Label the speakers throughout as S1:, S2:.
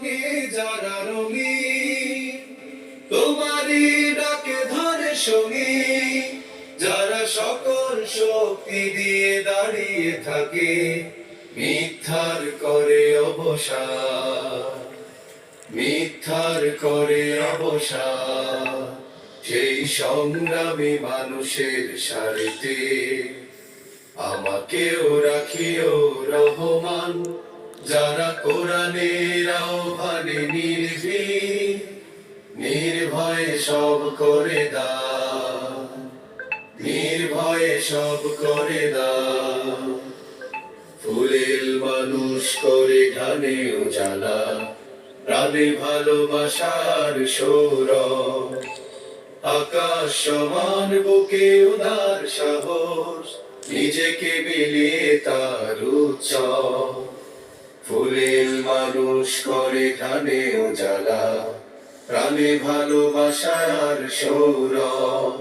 S1: রঙে যারা রঙি তোমারই ডাকে ধরে সঙ্গী যারা সকল শক্তি দিয়ে দাঁড়িয়ে থাকে, মিথ্যার করে অবসান মিথ্যার করে অবসান সেই সংগ্রামী মানুষের সারিতে আমাকেও রাখিও রহমান। যারা কোরআনের আহ্বানে নির্ভীক, নির্ভয়ে সব করে দাও। নির্ভয়ে সব করে দাও। ফুলের মানুষ করে ঢানে উজালা প্রাণে ভালোবাসার সৌরভ। আকাশ সমান, বুকে উদার সাহস, নিজেকে বিলিয়ে তার উৎসব। ফুলের মানুষ করে ঘানে উজালা, প্রাণে ভালোবাসার সৌরভ।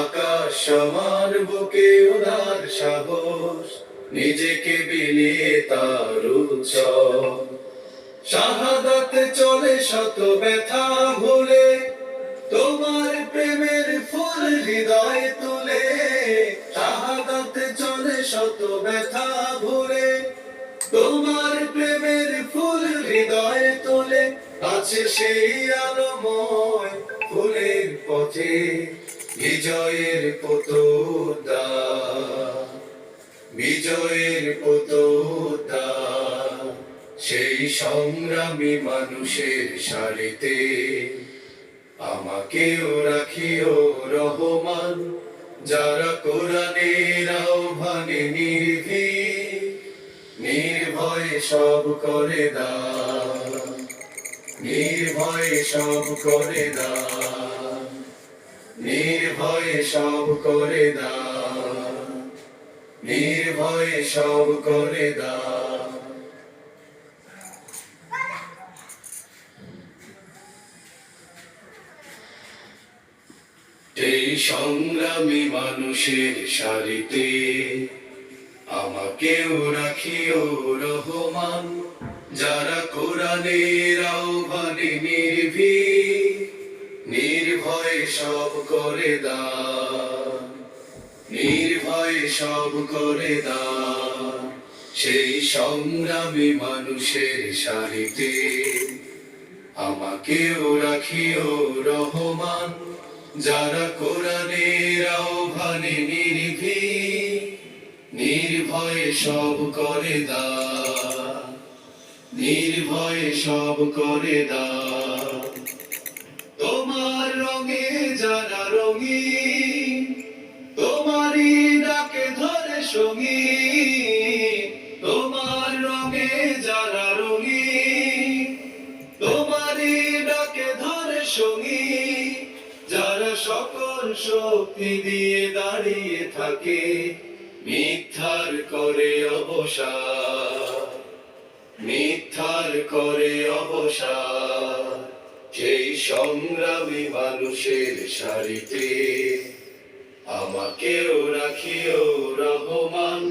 S1: আকাশ সমান, বুকে উদার সাহস, নিজেকে বিলিয়ে তার শাহাদাতে চলে শত ব্যথা ভুলে, তোমার প্রেমের ফুল হৃদয় তুলে। শাহাদাতে চলে শত ব্যথা ভুলে আছে সেই আলোময় ফুলের পথে, বিজয়ের পতোদা বিজয়ের পতোদা সেই সংগ্রামী মানুষের সারিতে। আমাকেও রাখিও রহমান, যারা কোরআনের আহ্বানে নির্ভীক, নির্ভয়ে সব করে দা নির্ভয়ে সব করে দা নির্ভয়ে সব করে দা নির্ভয়ে সব করে দা এই সংগ্রামী মানুষের সারিতে আমাকেও রাখিও রহমান, যারা কোরআনের আহ্বানে নির্ভীক, নির্ভয়ে সব করে সব করে সেই মানুষের সারিতে আমাকেও রাখিও রহমান। যারা কোরআনের আহ্বানে নির্ভীক, নির্ভয়ে সব করে দা নির্ভয়ে সব করে দা তোমার রঙে যারা রঙি তোমারই ডাকে ধরে সঙ্গী তোমার রঙে যারা রঙি তোমারই ডাকে ধরে সঙ্গী যারা সকল শক্তি দিয়ে দাঁড়িয়ে থাকে, মিথ্যার করে অবসান। মিথ্যার করে অবসান সেই সংগ্রামী মানুষের সারিতে আমাকেও রাখিও রহমান,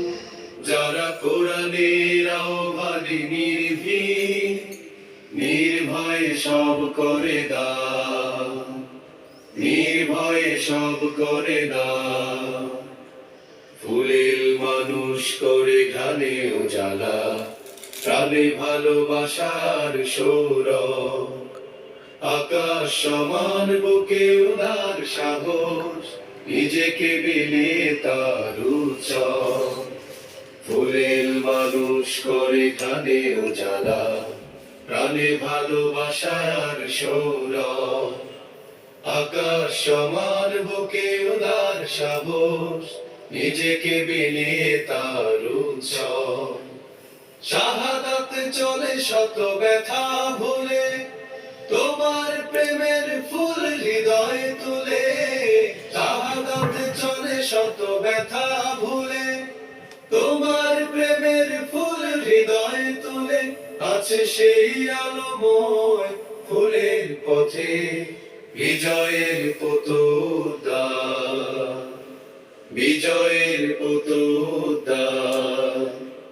S1: যারা কোরআনের আহ্বানে নির্ভীক, নির্ভয়ে সব করে দাও নির্ভয়ে সব করে দাও ফুলের মানুষ করে ঘানে উজালা প্রাণে ভালোবাসার সৌরভ। আকাশ সমান বুকে উদার সাহস, নিজেকে বিলিয়ে তার ফুলের মানুষ করে ঘানে উজালা, প্রাণে ভালোবাসার সৌরভ। আকাশ সমান বুকে উদার সাহস, নিজেকে বিলিয়ে তার উৎসব। শাহাদাত চলে শত ব্যথা ভুলে, তোমার প্রেমের ফুল হৃদয় তুলে, শাহাদাত চলে শত ব্যথা ভুলে, তোমার প্রেমের ফুল হৃদয় তুলে, আছে সেই আলোময় ফুলের পথে, বিজয়ের পতোদা বিজয়ের পতোদা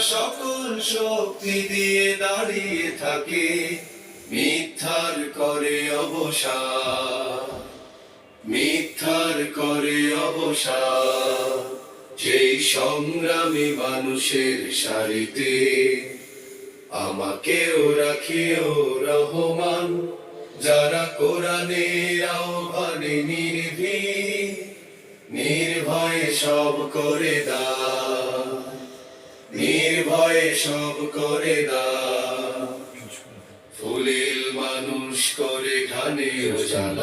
S1: সকল শক্তি দিয়ে দাঁড়িয়ে থাকে, মিথ্যার করে অবসান মিথ্যার করে অবসান সেই সংগ্রামী মানুষের সারিতে আমাকেও রাখিও রহমান, যারা কোরআনের আহ্বানে নির্ভীক, নির্ভয়ে সব করে দান নির্ভয়ে সব করে দা ফুলিল মানুষ করে ঘানে জ্বালা।